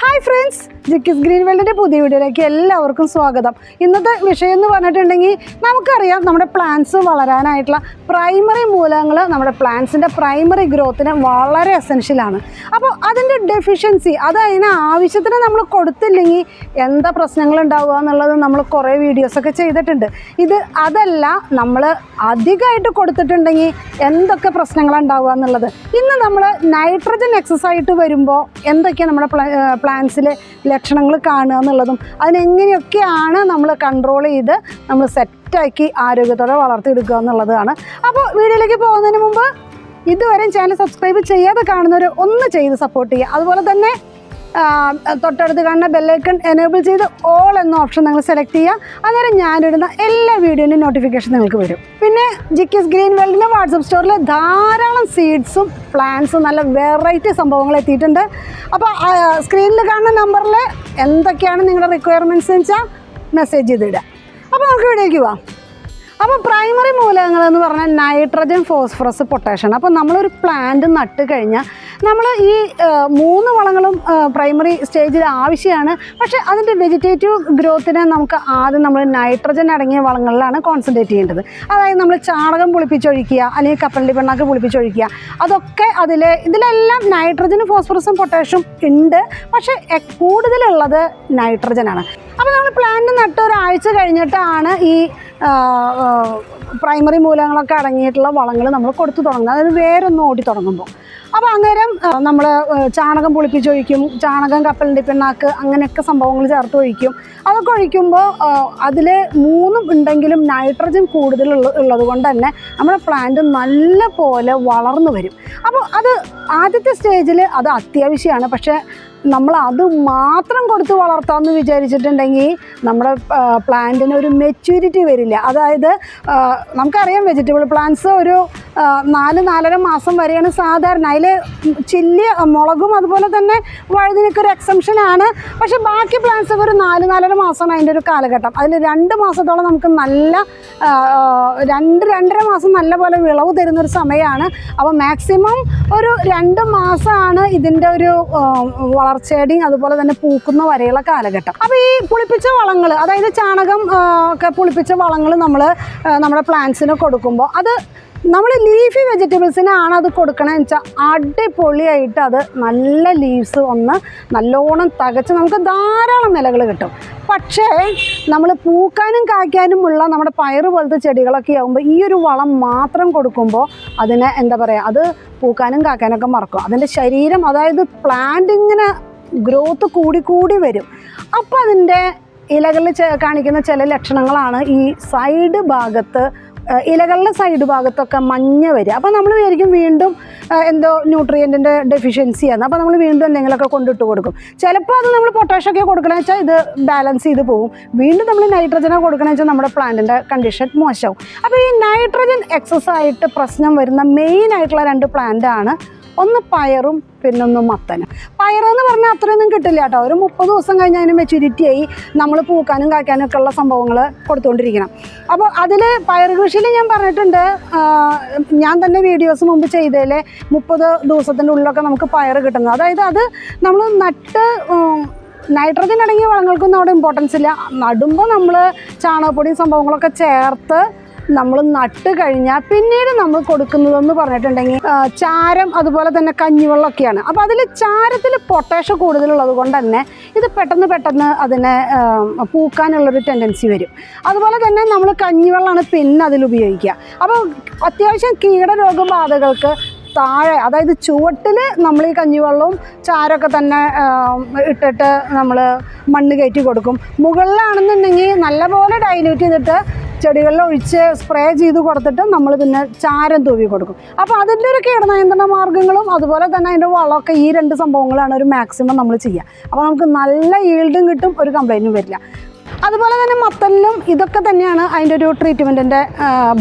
Hi friends ജിക്കിസ് green വേൾഡിന്റെ പുതിയ വീഡിയോയിലേക്ക് എല്ലാവർക്കും സ്വാഗതം. ഇന്നത്തെ വിഷയം എന്ന് പറഞ്ഞിട്ടുണ്ടെങ്കിൽ നമുക്കറിയാം നമ്മുടെ പ്ലാന്റ്സ് വളരാനായിട്ടുള്ള പ്രൈമറി മൂലങ്ങൾ നമ്മുടെ പ്ലാന്റ്സിന്റെ പ്രൈമറി ഗ്രോത്തിന് വളരെ എസെൻഷ്യലാണ് അപ്പോൾ അതിന്റെ ഡെഫിഷ്യൻസി അത് അതിന് ആവശ്യത്തിന് നമ്മൾ കൊടുത്തില്ലെങ്കിൽ എന്താ പ്രശ്നങ്ങൾ ഉണ്ടാവുക എന്നുള്ളത് നമ്മൾ കുറേ വീഡിയോസൊക്കെ ചെയ്തിട്ടുണ്ട്. ഇത് അതല്ല നമ്മൾ അധികമായിട്ട് കൊടുത്തിട്ടുണ്ടെങ്കിൽ എന്തൊക്കെ പ്രശ്നങ്ങളുണ്ടാവുക എന്നുള്ളത്. ഇന്ന് നമ്മൾ നൈട്രജൻ എക്സസ് ആയിട്ട് വരുമ്പോൾ എന്തൊക്കെയാണ് നമ്മുടെ പ്ലാന്റ്സിലെ ലക്ഷണങ്ങൾ കാണുക എന്നുള്ളതും അതിനെങ്ങനെയൊക്കെയാണ് നമ്മൾ കൺട്രോൾ ചെയ്ത് നമ്മൾ സെറ്റാക്കി ആരോഗ്യത്തോടെ വളർത്തിയെടുക്കുക എന്നുള്ളതാണ്. അപ്പോൾ വീഡിയോയിലേക്ക് പോകുന്നതിന് മുമ്പ് ഇതുവരെ ചാനൽ സബ്സ്ക്രൈബ് ചെയ്യാതെ കാണുന്നവർ ഒന്ന് ചെയ്ത് സപ്പോർട്ട് ചെയ്യുക. അതുപോലെ തന്നെ തൊട്ടടുത്ത് കാണുന്ന ബെല്ലൈക്കൺ എനേബിൾ ചെയ്ത് ഓൾ എന്ന ഓപ്ഷൻ നിങ്ങൾ സെലക്ട് ചെയ്യുക. അന്നേരം ഞാനിടുന്ന എല്ലാ വീഡിയോന്റെ നോട്ടിഫിക്കേഷൻ നിങ്ങൾക്ക് വരും. പിന്നെ ജി കിസ് ഗ്രീൻ വേൾഡിന്റെ വാട്സപ്പ് സ്റ്റോറിൽ ധാരാളം സീഡ്സും പ്ലാന്റ്സും നല്ല വെറൈറ്റി സംഭവങ്ങൾ എത്തിയിട്ടുണ്ട്. അപ്പോൾ സ്ക്രീനിൽ കാണുന്ന നമ്പറിൽ എന്തൊക്കെയാണ് നിങ്ങളുടെ റിക്വയർമെന്റ്സ് എന്ന് വെച്ചാൽ മെസ്സേജ് ചെയ്തിടുക. അപ്പോൾ നമുക്ക് ഇവിടേക്ക് പോവാം. അപ്പോൾ പ്രൈമറി മൂലകങ്ങൾ എന്ന് പറഞ്ഞാൽ നൈട്രജൻ ഫോസ്ഫറസ് പൊട്ടാഷ്യം അപ്പോൾ നമ്മളൊരു പ്ലാന്റ് നട്ട് കഴിഞ്ഞാൽ നമ്മൾ ഈ മൂന്ന് വളങ്ങളും പ്രൈമറി സ്റ്റേജിൽ ആവശ്യമാണ്. പക്ഷേ അതിന്റെ വെജിറ്റേറ്റീവ് ഗ്രോത്തിനെ നമുക്ക് ആദ്യം നമ്മൾ നൈട്രജൻ അടങ്ങിയ വളങ്ങളിലാണ് കോൺസെൻട്രേറ്റ് ചെയ്യേണ്ടത്. അതായത് നമ്മൾ ചാണകം പുളിപ്പിച്ചൊഴിക്കുക അല്ലെങ്കിൽ കപ്പലണ്ടി പിണ്ണാക്ക് പുളിപ്പിച്ചൊഴിക്കുക. അതൊക്കെ അതിൽ ഇതിലെല്ലാം നൈട്രജനും ഫോസ്ഫറസും പൊട്ടാഷ്യം ഉണ്ട്. പക്ഷേ കൂടുതലുള്ളത് നൈട്രജനാണ്. അപ്പോൾ നമ്മൾ പ്ലാന്റ് നട്ട് ഒരാഴ്ച കഴിഞ്ഞിട്ടാണ് ഈ പ്രൈമറി മൂലങ്ങളൊക്കെ അടങ്ങിയിട്ടുള്ള വളങ്ങൾ നമ്മൾ കൊടുത്തു തുടങ്ങുന്നത്. അതായത് വേരൊന്നും ഓടി തുടങ്ങുമ്പോൾ അപ്പോൾ അന്നേരം നമ്മൾ ചാണകം പുളിപ്പിച്ചൊഴിക്കും ചാണകം കപ്പലിന്റെ പിണ്ണാക്ക് അങ്ങനെയൊക്കെ സംഭവങ്ങൾ ചേർത്ത് ഒഴിക്കും. അതൊക്കെ ഒഴിക്കുമ്പോൾ അതിൽ മൂന്നും ഉണ്ടെങ്കിലും നൈട്രജൻ കൂടുതൽ ഉള്ളത് കൊണ്ട് തന്നെ നമ്മുടെ പ്ലാന്റ് നല്ല പോലെ വളർന്നു വരും. അപ്പോൾ അത് ആദ്യത്തെ സ്റ്റേജിൽ അത് അത്യാവശ്യമാണ്. പക്ഷേ നമ്മൾ അത് മാത്രം കൊടുത്ത് വളർത്താമെന്ന് വിചാരിച്ചിട്ടുണ്ടെങ്കിൽ നമ്മുടെ പ്ലാന്റിന് ഒരു മെച്യൂരിറ്റി വരില്ല. അതായത് നമുക്കറിയാം വെജിറ്റബിൾ പ്ലാന്റ്സ് ഒരു നാല് നാലര മാസം വരെയാണ് സാധാരണ. അതിൽ ചില്ലി മുളകും അതുപോലെ തന്നെ വഴുതിനൊക്കെ ഒരു എക്സംഷൻ ആണ്. പക്ഷേ ബാക്കി പ്ലാന്റ്സ് ഒക്കെ ഒരു നാല് നാലര മാസമാണ് അതിന്റെ ഒരു കാലഘട്ടം. അതിൽ രണ്ട് മാസത്തോളം നമുക്ക് നല്ല രണ്ട് രണ്ടര മാസം നല്ല പോലെ വിളവ് തരുന്നൊരു സമയമാണ്. അപ്പോൾ മാക്സിമം ഒരു രണ്ട് മാസമാണ് ഇതിന്റെ ഒരു ആ, വളർച്ചയുടെയും അതുപോലെ തന്നെ പൂക്കുന്ന വരെയുള്ള കാലഘട്ടം. അപ്പോൾ ഈ പുളിപ്പിച്ച വളങ്ങൾ അതായത് ചാണകം ഒക്കെ പുളിപ്പിച്ച വളങ്ങൾ നമ്മൾ നമ്മുടെ പ്ലാന്റ്സിന് കൊടുക്കുമ്പോൾ അത് നമ്മൾ ലീഫി വെജിറ്റബിൾസിനാണ് അത് കൊടുക്കണമെന്ന് വെച്ചാൽ അടിപൊളിയായിട്ട് അത് നല്ല ലീവ്സ് ഒന്ന് നല്ലോണം തകച്ച് നമുക്ക് ധാരാളം ഇലകൾ കിട്ടും. പക്ഷേ നമ്മൾ പൂക്കാനും കായ്ക്കാനുമുള്ള നമ്മുടെ പയറ് പോലത്തെ ചെടികളൊക്കെ ആകുമ്പോൾ ഈ ഒരു വളം മാത്രം കൊടുക്കുമ്പോൾ അതിനെ എന്താ പറയുക അത് പൂക്കാനും കായ്ക്കാനൊക്കെ മറക്കും. അതിന്റെ ശരീരം അതായത് പ്ലാന്റ് ഇങ്ങനെ ഗ്രോത്ത് കൂടി കൂടി വരും. അപ്പോൾ അതിന്റെ ഇലകളിൽ കാണിക്കുന്ന ചില ലക്ഷണങ്ങളാണ് ഈ സൈഡ് ഭാഗത്ത് ഇലകളുടെ സൈഡ് ഭാഗത്തൊക്കെ മഞ്ഞ വരിക. അപ്പോൾ നമ്മൾ വിചാരിക്കും വീണ്ടും എന്തോ ന്യൂട്രിയന്റിന്റെ ഡെഫിഷ്യൻസിയാണ് അപ്പോൾ നമ്മൾ വീണ്ടും എന്തെങ്കിലുമൊക്കെ കൊണ്ടിട്ട് കൊടുക്കും. ചിലപ്പോൾ അത് നമ്മൾ പൊട്ടാഷൊക്കെ കൊടുക്കണമെന്ന് വെച്ചാൽ ഇത് ബാലൻസ് ചെയ്ത് പോകും വീണ്ടും നമ്മൾ നൈട്രജനോ കൊടുക്കണമെന്ന് വെച്ചാൽ നമ്മുടെ പ്ലാന്റിന്റെ കണ്ടീഷൻ മോശമാവും. അപ്പോൾ ഈ നൈട്രജൻ എക്സസ് ആയിട്ട് പ്രശ്നം വരുന്ന മെയിൻ ആയിട്ടുള്ള രണ്ട് പ്ലാന്റ് ആണ് ഒന്ന് പയറും പിന്നൊന്ന് മത്തനും. പയറെന്ന് പറഞ്ഞാൽ അത്രയൊന്നും കിട്ടില്ല കേട്ടോ. ഒരു മുപ്പത് ദിവസം കഴിഞ്ഞ് അതിന് മെച്യൂരിറ്റി ആയി നമ്മൾ പൂക്കാനും കായ്ക്കാനും ഒക്കെ ഉള്ള സംഭവങ്ങൾ കൊടുത്തുകൊണ്ടിരിക്കണം അപ്പോൾ അതിൽ പയർ കൃഷിയിൽ ഞാൻ പറഞ്ഞിട്ടുണ്ട് ഞാൻ തന്നെ വീഡിയോസ് മുമ്പ് ചെയ്തതിൽ മുപ്പത് ദിവസത്തിന്റെ ഉള്ളിലൊക്കെ നമുക്ക് പയർ കിട്ടുന്നത്. അതായത് അത് നമ്മൾ നട്ട് നൈട്രജൻ അടങ്ങിയ വളങ്ങൾക്കൊന്നും അവിടെ ഇമ്പോർട്ടൻസ് ഇല്ല. നടുമ്പോൾ നമ്മൾ ചാണകപ്പൊടിയും സംഭവങ്ങളൊക്കെ ചേർത്ത് നമ്മൾ നട്ട് കഴിഞ്ഞാൽ പിന്നീട് നമ്മൾ കൊടുക്കുന്നതെന്ന് പറഞ്ഞിട്ടുണ്ടെങ്കിൽ ചാരം അതുപോലെ തന്നെ കഞ്ഞിവെള്ളമൊക്കെയാണ്. അപ്പോൾ അതിൽ ചാരത്തിൽ പൊട്ടാഷ്യം കൂടുതലുള്ളത് കൊണ്ട് തന്നെ ഇത് പെട്ടെന്ന് പെട്ടെന്ന് അതിനെ പൂക്കാനുള്ളൊരു ടെൻഡൻസി വരും. അതുപോലെ തന്നെ നമ്മൾ കഞ്ഞിവെള്ളമാണ് പിന്നെ അതിൽ ഉപയോഗിക്കുക. അപ്പോൾ അത്യാവശ്യം കീടരോഗബാധകൾക്ക് താഴെ അതായത് ചുവട്ടിൽ നമ്മൾ ഈ കഞ്ഞിവെള്ളവും ചാരമൊക്കെ തന്നെ ഇട്ടിട്ട് നമ്മൾ മണ്ണ് കയറ്റി കൊടുക്കും. മുകളിലാണെന്നുണ്ടെങ്കിൽ നല്ലപോലെ ഡൈല്യൂട്ട് ചെയ്തിട്ട് ചെടികളിൽ ഒഴിച്ച് സ്പ്രേ ചെയ്ത് കൊടുത്തിട്ട് നമ്മൾ പിന്നെ ചാരം തൂവി കൊടുക്കും. അപ്പോൾ അതിന്റെ ഒരു കീടനിയന്ത്രണ മാർഗങ്ങളും അതുപോലെ തന്നെ അതിന്റെ വളമൊക്കെ ഈ രണ്ട് സംഭവങ്ങളാണ് ഒരു മാക്സിമം നമ്മൾ ചെയ്യുക. അപ്പോൾ നമുക്ക് നല്ല ഈൽഡും കിട്ടും ഒരു കംപ്ലൈന്റും വരില്ല. അതുപോലെ തന്നെ മത്തലിലും ഇതൊക്കെ തന്നെയാണ് അതിന്റെ ഒരു ട്രീറ്റ്മെന്റിന്റെ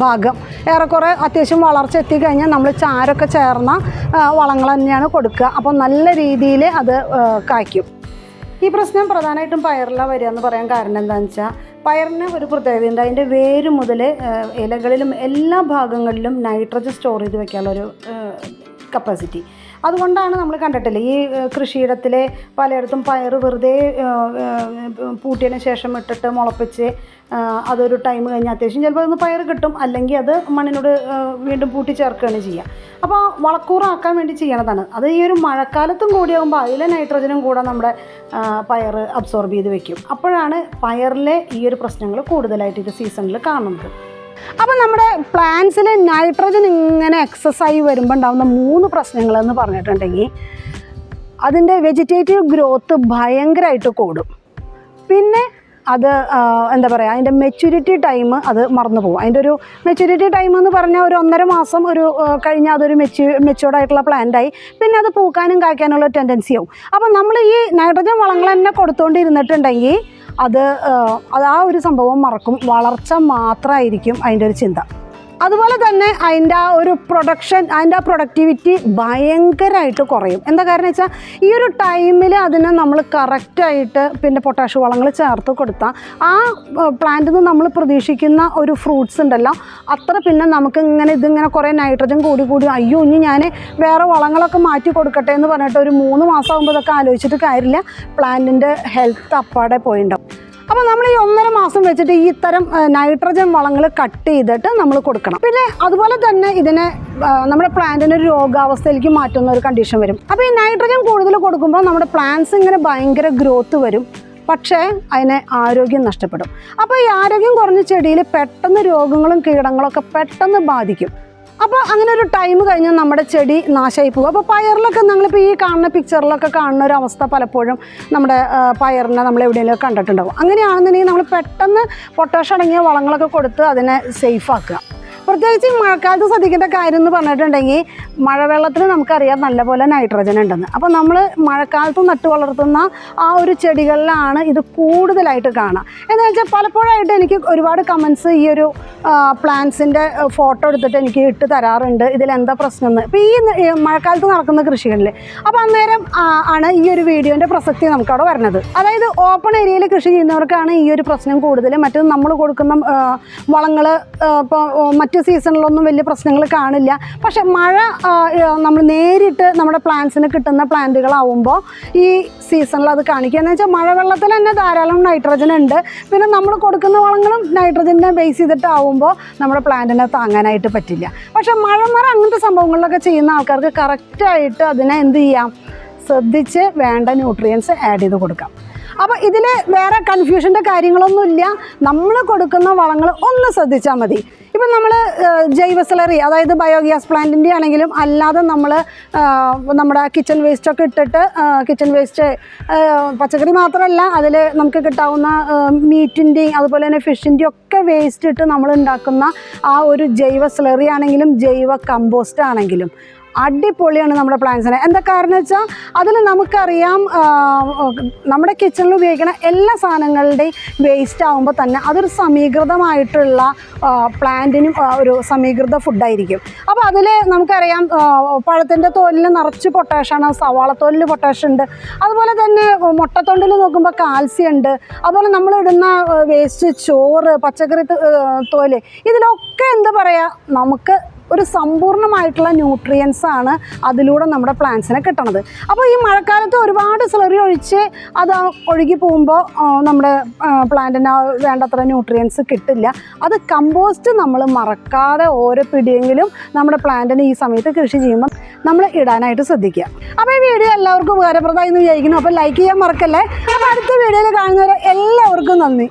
ഭാഗം. ഏറെക്കുറെ അത്യാവശ്യം വളർച്ച എത്തിക്കഴിഞ്ഞാൽ നമ്മൾ ചാരൊക്കെ ചേർന്ന വളങ്ങൾ തന്നെയാണ് കൊടുക്കുക. അപ്പോൾ നല്ല രീതിയിൽ അത് കായ്ക്കും. ഈ പ്രശ്നം പ്രധാനമായിട്ടും പയറിലാണ് വരിക എന്ന് പറയാൻ കാരണം എന്താണെന്ന് വെച്ചാൽ പയറിന് ഒരു പ്രത്യേകതയുണ്ട് അതിന്റെ വേര് മുതൽ ഇലകളിലും എല്ലാ ഭാഗങ്ങളിലും നൈട്രജൻ സ്റ്റോർ ചെയ്ത് വെക്കാനുള്ളൊരു കപ്പാസിറ്റി അതുകൊണ്ടാണ് നമ്മൾ കണ്ടിട്ടില്ലേ ഈ കൃഷിയിടത്തിലെ പലയിടത്തും പയർ വെറുതെ പൂട്ടിയതിന് ശേഷം ഇട്ടിട്ട് മുളപ്പിച്ച് അതൊരു ടൈം കഴിഞ്ഞ് അത്യാവശ്യം ചിലപ്പോൾ അതൊന്ന് പയർ കിട്ടും അല്ലെങ്കിൽ അത് മണ്ണിനോട് വീണ്ടും പൂട്ടി ചേർക്കുകയാണ് ചെയ്യുക. അപ്പോൾ വളക്കൂറാക്കാൻ വേണ്ടി ചെയ്യണതാണ്. അത് ഈ ഒരു മഴക്കാലത്തും കൂടിയാകുമ്പോൾ അതിലെ നൈട്രജനും കൂടെ നമ്മുടെ പയർ അബ്സോർബ് ചെയ്ത് വെക്കും. അപ്പോഴാണ് പയറിലെ ഈ ഒരു പ്രശ്നങ്ങൾ കൂടുതലായിട്ട് ഇത് സീസണിൽ കാണുന്നത്. അപ്പം നമ്മുടെ പ്ലാന്റ്സിൽ നൈട്രജൻ ഇങ്ങനെ എക്സസ് ആയി വരുമ്പോൾ ഉണ്ടാകുന്ന മൂന്ന് പ്രശ്നങ്ങൾ എന്ന് പറഞ്ഞിട്ടുണ്ടെങ്കിൽ അതിന്റെ വെജിറ്റേറ്റീവ് ഗ്രോത്ത് ഭയങ്കരമായിട്ട് കൂടും. പിന്നെ അത് എന്താ പറയുക അതിന്റെ മെച്യൂരിറ്റി ടൈം അത് മറന്നു പോകും. അതിന്റെ ഒരു മെച്യൂരിറ്റി ടൈം എന്ന് പറഞ്ഞാൽ ഒരു ഒന്നര മാസം ഒരു കഴിഞ്ഞാൽ അതൊരു മെച്യൂ മെച്യൂർഡ് പ്ലാന്റായി പിന്നെ അത് പൂക്കാനും കായ്ക്കാനുള്ള ടെൻഡൻസി ആവും. അപ്പം നമ്മൾ ഈ നൈട്രജൻ വളങ്ങൾ തന്നെ കൊടുത്തുകൊണ്ടിരുന്നിട്ടുണ്ടെങ്കിൽ അത് അത് ആ ഒരു സംഭവം മറക്കും. വളർച്ച മാത്രമായിരിക്കും അതിന്റെ ഒരു ചിന്ത. അതുപോലെ തന്നെ അതിന്റെ ആ ഒരു പ്രൊഡക്ഷൻ അതിന്റെ ആ പ്രൊഡക്ടിവിറ്റി ഭയങ്കരമായിട്ട് കുറയും. എന്താ കാരണം വെച്ചാൽ ഈ ഒരു ടൈമിൽ അതിനെ നമ്മൾ കറക്റ്റായിട്ട് പിന്നെ പൊട്ടാഷ് വളങ്ങൾ ചേർത്ത് കൊടുത്താൽ ആ പ്ലാന്റിൽ നിന്ന് നമ്മൾ പ്രതീക്ഷിക്കുന്ന ഒരു ഫ്രൂട്ട്സ് ഉണ്ടല്ലോ അത്ര പിന്നെ നമുക്ക് ഇങ്ങനെ ഇതിങ്ങനെ കുറേ നൈട്രജൻ കൂടി കൂടി അയ്യോ ഇനി ഞാൻ വേറെ വളങ്ങളൊക്കെ മാറ്റി കൊടുക്കട്ടെ എന്ന് പറഞ്ഞിട്ട് ഒരു മൂന്ന് മാസം ആകുമ്പോൾ ഇതൊക്കെ ആലോചിച്ചിട്ട് കാര്യമില്ല. പ്ലാന്റിന്റെ ഹെൽത്ത് അപ്പാടെ പോയിണ്ടാവും. അപ്പോൾ നമ്മൾ ഈ ഒന്നര മാസം വെച്ചിട്ട് ഈ ഇത്തരം നൈട്രജൻ വളങ്ങൾ കട്ട് ചെയ്തിട്ട് നമ്മൾ കൊടുക്കണം. പിന്നെ അതുപോലെ തന്നെ ഇതിനെ നമ്മുടെ പ്ലാന്റിനെ ഒരു രോഗാവസ്ഥയിലേക്ക് മാറ്റുന്ന ഒരു കണ്ടീഷൻ വരും. അപ്പോൾ ഈ നൈട്രജൻ കൂടുതൽ കൊടുക്കുമ്പോൾ നമ്മുടെ പ്ലാന്റ്സ് ഇങ്ങനെ ഭയങ്കര ഗ്രോത്ത് വരും. പക്ഷേ അതിനെ ആരോഗ്യം നഷ്ടപ്പെടും. അപ്പോൾ ഈ ആരോഗ്യം കുറഞ്ഞ ചെടിയിൽ പെട്ടെന്ന് രോഗങ്ങളും കീടങ്ങളൊക്കെ പെട്ടെന്ന് ബാധിക്കും. അപ്പോൾ അങ്ങനെ ഒരു ടൈം കഴിഞ്ഞാൽ നമ്മുടെ ചെടി നാശമായി പോകും. അപ്പോൾ പയറിലൊക്കെ നിങ്ങളിപ്പോൾ ഈ കാണുന്ന പിക്ചറിലൊക്കെ കാണുന്ന ഒരു അവസ്ഥ പലപ്പോഴും നമ്മുടെ പയറിനെ നമ്മൾ എവിടെയെങ്കിലും കണ്ടിട്ടുണ്ടാവും. അങ്ങനെയാണെന്നുണ്ടെങ്കിൽ നമ്മൾ പെട്ടെന്ന് പൊട്ടാഷ് അടങ്ങിയ വളങ്ങളൊക്കെ കൊടുത്ത് അതിനെ സേഫ് ആക്കുക. പ്രത്യേകിച്ച് മഴക്കാലത്ത് ശ്രദ്ധിക്കേണ്ട കാര്യം എന്ന് പറഞ്ഞിട്ടുണ്ടെങ്കിൽ മഴവെള്ളത്തിൽ നമുക്കറിയാം നല്ലപോലെ നൈട്രജൻ ഉണ്ടെന്ന്. അപ്പോൾ നമ്മൾ മഴക്കാലത്ത് നട്ടു വളർത്തുന്ന ആ ഒരു ചെടികളിലാണ് ഇത് കൂടുതലായിട്ട് കാണുക. എന്ന് വെച്ചാൽ പലപ്പോഴായിട്ട് എനിക്ക് ഒരുപാട് കമൻസ് ഈ ഒരു പ്ലാന്റ്സിന്റെ ഫോട്ടോ എടുത്തിട്ട് എനിക്ക് ഇട്ട് തരാറുണ്ട്. ഇതിലെന്താ പ്രശ്നം എന്ന് ഇപ്പോൾ ഈ മഴക്കാലത്ത് നടക്കുന്ന കൃഷികളിൽ അപ്പോൾ അന്നേരം ആണ് ഈ ഒരു വീഡിയോന്റെ പ്രസക്തി നമുക്കവിടെ വരുന്നത് അതായത് ഓപ്പൺ ഏരിയയിൽ കൃഷി ചെയ്യുന്നവർക്കാണ് ഈ ഒരു പ്രശ്നം കൂടുതൽ മറ്റു നമ്മൾ കൊടുക്കുന്ന വളങ്ങൾ ഇപ്പോൾ മറ്റ് സീസണിലൊന്നും വലിയ പ്രശ്നങ്ങൾ കാണില്ല. പക്ഷെ മഴ നമ്മൾ നേരിട്ട് നമ്മുടെ പ്ലാന്റ്സിന് കിട്ടുന്ന പ്ലാന്റുകളാവുമ്പോൾ ഈ സീസണിൽ അത് കാണിക്കുക. എന്ന് വെച്ചാൽ മഴവെള്ളത്തിൽ തന്നെ ധാരാളം നൈട്രജൻ ഉണ്ട്. പിന്നെ നമ്മൾ കൊടുക്കുന്ന വളങ്ങളും നൈട്രജനെ ബേസ് ചെയ്തിട്ടാവുമ്പോൾ നമ്മുടെ പ്ലാന്റിനെ താങ്ങാനായിട്ട് പറ്റില്ല. പക്ഷെ മഴമറ അങ്ങനത്തെ സംഭവങ്ങളിലൊക്കെ ചെയ്യുന്ന ആൾക്കാർക്ക് കറക്റ്റായിട്ട് അതിനെ എന്ത് ചെയ്യാം? ശ്രദ്ധിച്ച് വേണ്ട ന്യൂട്രിയൻസ് ആഡ് ചെയ്ത് കൊടുക്കാം. അപ്പോൾ ഇതിൽ വേറെ കൺഫ്യൂഷന്റെ കാര്യങ്ങളൊന്നുമില്ല. നമ്മൾ കൊടുക്കുന്ന വളങ്ങൾ ഒന്ന് ശ്രദ്ധിച്ചാൽ മതി. ഇപ്പം നമ്മൾ ജൈവ സിലറി അതായത് ബയോഗ്യാസ് പ്ലാന്റിന്റെ ആണെങ്കിലും അല്ലാതെ നമ്മൾ നമ്മുടെ കിച്ചൺ വേസ്റ്റൊക്കെ ഇട്ടിട്ട് കിച്ചൺ വേസ്റ്റ് പച്ചക്കറി മാത്രമല്ല അതിൽ നമുക്ക് കിട്ടാവുന്ന മീറ്റിന്റെയും അതുപോലെ തന്നെ ഫിഷിന്റെയും ഒക്കെ വേസ്റ്റ് ഇട്ട് നമ്മൾ ഉണ്ടാക്കുന്ന ആ ഒരു ജൈവ സിലറി ആണെങ്കിലും ജൈവ കമ്പോസ്റ്റ് ആണെങ്കിലും. അടിപൊളിയാണ് നമ്മുടെ പ്ലാന്റ്സിന് എന്താ കാരണം വെച്ചാൽ അതിൽ നമുക്കറിയാം നമ്മുടെ കിച്ചണിൽ ഉപയോഗിക്കുന്ന എല്ലാ സാധനങ്ങളുടെയും വേസ്റ്റ് ആകുമ്പോൾ തന്നെ അതൊരു സമീകൃതമായിട്ടുള്ള പ്ലാന്റിനും ഒരു സമീകൃത ഫുഡായിരിക്കും അപ്പോൾ അതിൽ നമുക്കറിയാം പഴത്തിന്റെ തോലിൽ നിറച്ച് പൊട്ടാഷാണ് സവാള തോലിൽ പൊട്ടാഷ് ഉണ്ട്. അതുപോലെ തന്നെ മുട്ടത്തൊണ്ടിൽ നോക്കുമ്പോൾ കാൽസ്യം ഉണ്ട്. അതുപോലെ നമ്മൾ ഇടുന്ന വേസ്റ്റ് ചോറ് പച്ചക്കറി തോൽ ഇതിലൊക്കെ എന്താ പറയുക നമുക്ക് ഒരു സമ്പൂർണമായിട്ടുള്ള ന്യൂട്രിയൻസ് ആണ് അതിലൂടെ നമ്മുടെ പ്ലാന്റ്സിനെ കിട്ടണത്. അപ്പോൾ ഈ മഴക്കാലത്ത് ഒരുപാട് സ്ലറി ഒഴിച്ച് അത് ഒഴുകി പോകുമ്പോൾ നമ്മുടെ പ്ലാന്റിന് വേണ്ടത്ര ന്യൂട്രിയൻസ് കിട്ടില്ല. അത് കമ്പോസ്റ്റ് നമ്മൾ മറക്കാതെ ഓരോ പിടിയെങ്കിലും നമ്മുടെ പ്ലാന്റിന് ഈ സമയത്ത് കൃഷി ചെയ്യുമ്പോൾ നമ്മൾ ഇടാനായിട്ട് ശ്രദ്ധിക്കുക. അപ്പോൾ ഈ വീഡിയോ എല്ലാവർക്കും ഉപകാരപ്രദമായി എന്ന് വിചാരിക്കുന്നു. അപ്പോൾ ലൈക്ക് ചെയ്യാൻ മറക്കല്ലേ? അപ്പോൾ അടുത്ത വീഡിയോയിൽ കാണുന്നവരെ എല്ലാവർക്കും നന്ദി.